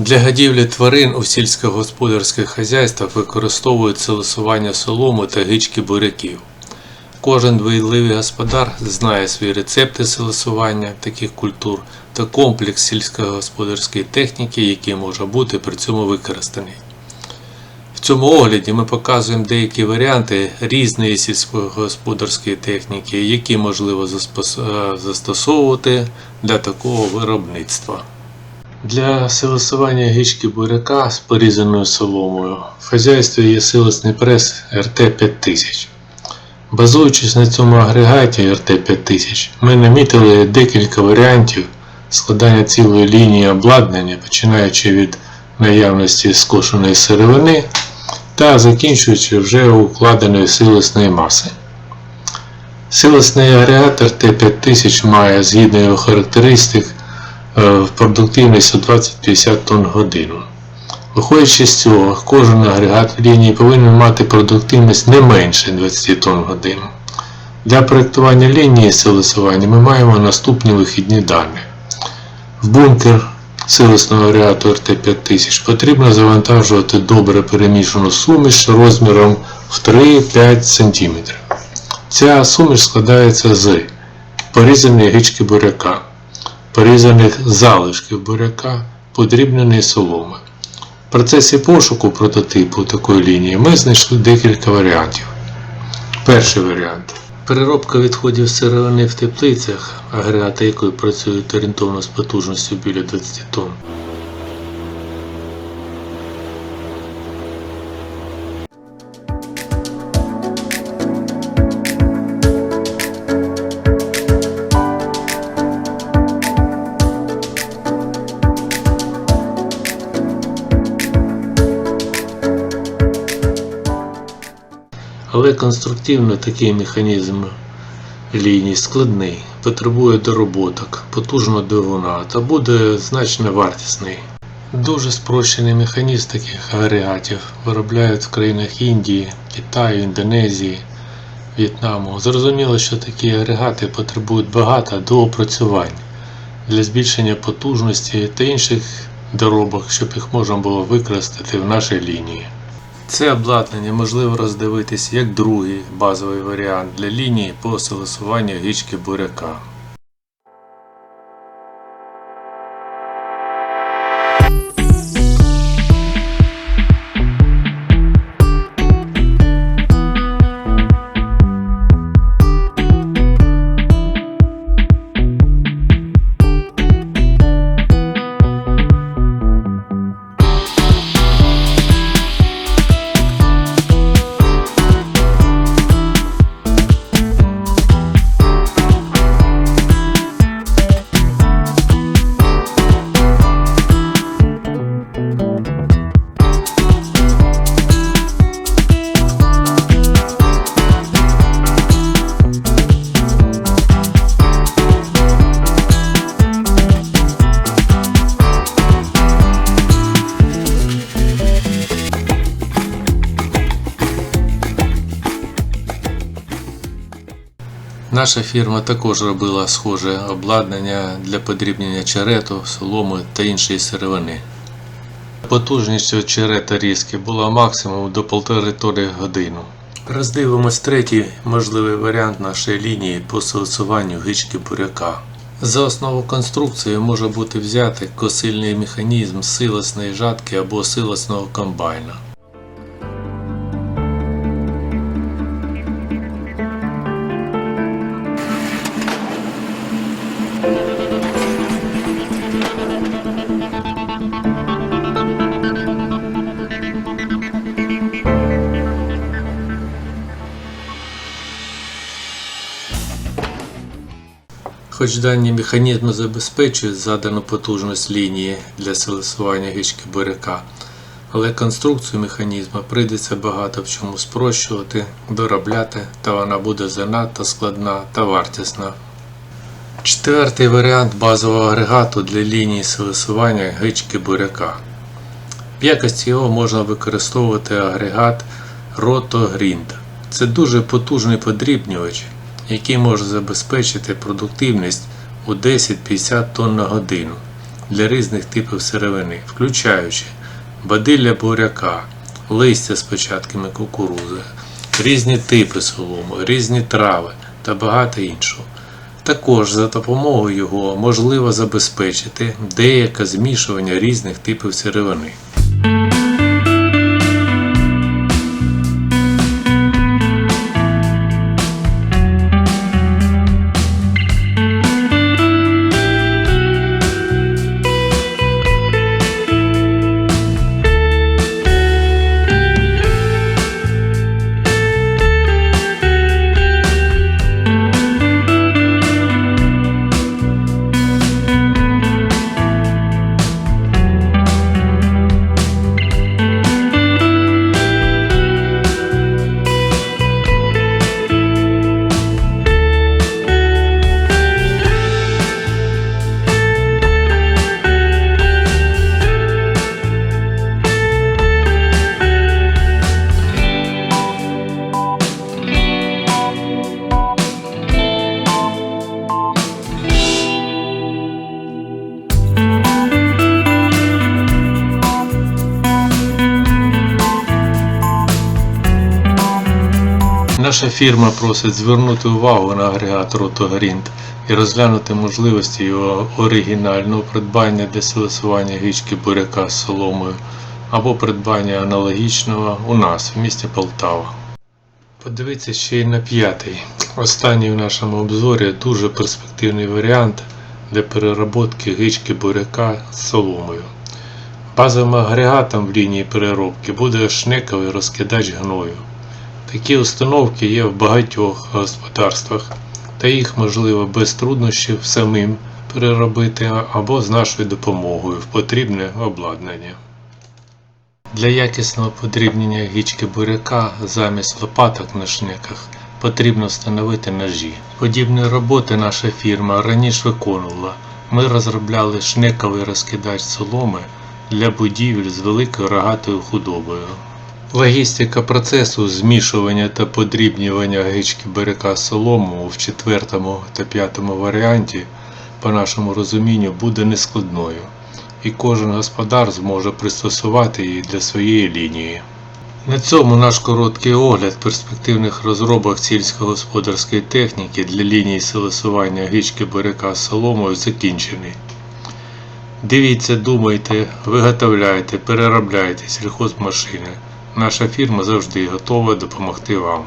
Для годівлі тварин у сільськогосподарських хазяйствах використовують селесування соломи та гички буряків. Кожен двойливий господар знає свої рецепти селесування таких культур та комплекс сільськогосподарської техніки, який може бути при цьому використаний. В цьому огляді ми показуємо деякі варіанти різної сільськогосподарської техніки, які можливо е, застосовувати для такого виробництва. Для силосування гички буряка з порізаною соломою в хазяйстві є силосний прес РТ-5000. Базуючись на цьому агрегаті РТ-5000, ми намітили декілька варіантів складання цілої лінії обладнання, починаючи від наявності скошеної сировини та закінчуючи вже укладеної силосної маси. Силосний агрегатор Т5000 має згідно його характеристик е, продуктивність у 20-50 тонн годину. Виходячи з цього, кожен агрегат лінії повинен мати продуктивність не менше 20 тонн годину. Для проєктування лінії силосування ми маємо наступні вихідні дані. В бункер силосного агрегату РТ5000 потрібно завантажувати добре перемішану суміш розміром в 3-5 см. Ця суміш складається з порізаної гички буряка, порізаних залишків буряка, подрібненої соломи. В процесі пошуку прототипу такої лінії ми знайшли декілька варіантів. Перший варіант. Переробка відходів сировини в теплицях, агрегати якої працюють орієнтовно з потужністю біля 20 тонн. Але конструктивно такий механізм ліній складний, потребує дороботок, потужного двигуна та буде значно вартісний. Дуже спрощений механізм таких агрегатів виробляють в країнах Індії, Китаю, Індонезії, В'єтнаму. Зрозуміло, що такі агрегати потребують багато доопрацювань для збільшення потужності та інших доробок, щоб їх можна було використати в нашій лінії. Це обладнання можливо роздивитись як другий базовий варіант для лінії по силосуванню гічки буряка. Наша фірма також робила схоже обладнання для подрібнення черету, соломи та іншої сировини. Потужність черета різки була максимум до 1,5 тонни в годину. Роздивимось третій можливий варіант нашої лінії по силосуванню гички буряка. За основу конструкції може бути взяти косильний механізм силосної жатки або силосного комбайна. Хоч дані механізми забезпечують задану потужність лінії для силосування гички буряка, але конструкцію механізму прийдеться багато в чому спрощувати, доробляти, та вона буде занадто складна та вартісна. Четвертий варіант базового агрегату для лінії силосування гички буряка. В якості його можна використовувати агрегат Roto Grind. Це дуже потужний подрібнювач, який може забезпечити продуктивність у 10-50 тонн на годину. для різних типів сировини, включаючи бадилля буряка, листя з початками кукурузи, різні типи соломи, різні трави та багато іншого. Також за допомогою його можливо забезпечити деяке змішування різних типів сировини. Наша фірма просить звернути увагу на агрегат Ротогрінт і розглянути можливості його оригінального придбання для селесування гічки буряка з соломою або придбання аналогічного у нас в місті Полтава. Подивіться ще й на п'ятий. Останній в нашому обзорі дуже перспективний варіант для переработки гички буряка з соломою. Базовим агрегатом в лінії переробки буде шнековий розкидач гною. Такі установки є в багатьох господарствах, та їх можливо без труднощів самим переробити або з нашою допомогою в потрібне обладнання. Для якісного подрібнення гічки буряка замість лопаток на шнеках потрібно встановити ножі. Подібні роботи наша фірма раніше виконувала. Ми розробляли шнековий розкидач соломи для будівель з великою рогатою худобою. Логістика процесу змішування та подрібнювання гички буряка з солому в четвертому та п'ятому варіанті, по нашому розумінню, буде нескладною, і кожен господар зможе пристосувати її для своєї лінії. На цьому наш короткий огляд перспективних розробок сільськогосподарської техніки для лінії селесування гички буряка соломою закінчений. Дивіться, думайте, виготовляйте, переробляйте сільхозмашини. Наша фірма завжди готова допомогти вам.